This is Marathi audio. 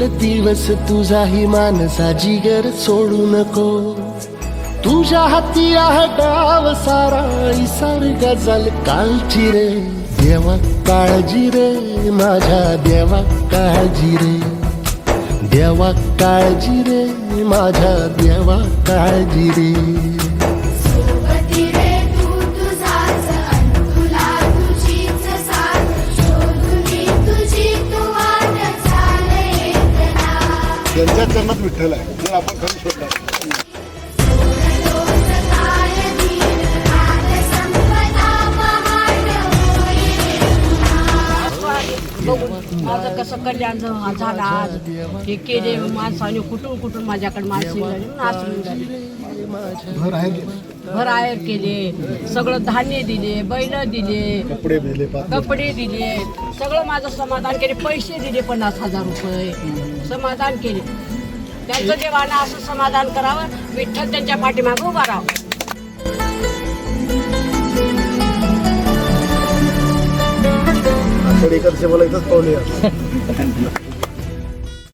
येईल दिवस तुझाही मानसा जिगर सोडू नको. तुझ्या हाती आहे डाव सारा इसार गजल कालची रे. देवा काळजी रे माझ्या देवा काळजी रे. देवा काळजी रे माझ्या देवा काळजी रे. त्यांच्या चरणात विठ्ठल आहे. जर आपण खरं शोधला बघून माझं कसं कल्याण झालं आज. हे केले माणसाने कुठून कुठून माझ्याकडे माणसं झाली आयर केले. सगळं धान्य दिले बैल दिले कपडे दिले कपडे दिले. सगळं माझं समाधान केले. पैसे दिले पन्नास हजार रुपये. समाधान केले. त्यांचं देवानं असं समाधान करावं. विठ्ठल त्यांच्या पाठीमागं उभा राहावं. आषाढी एकादशी मला इथंच पावले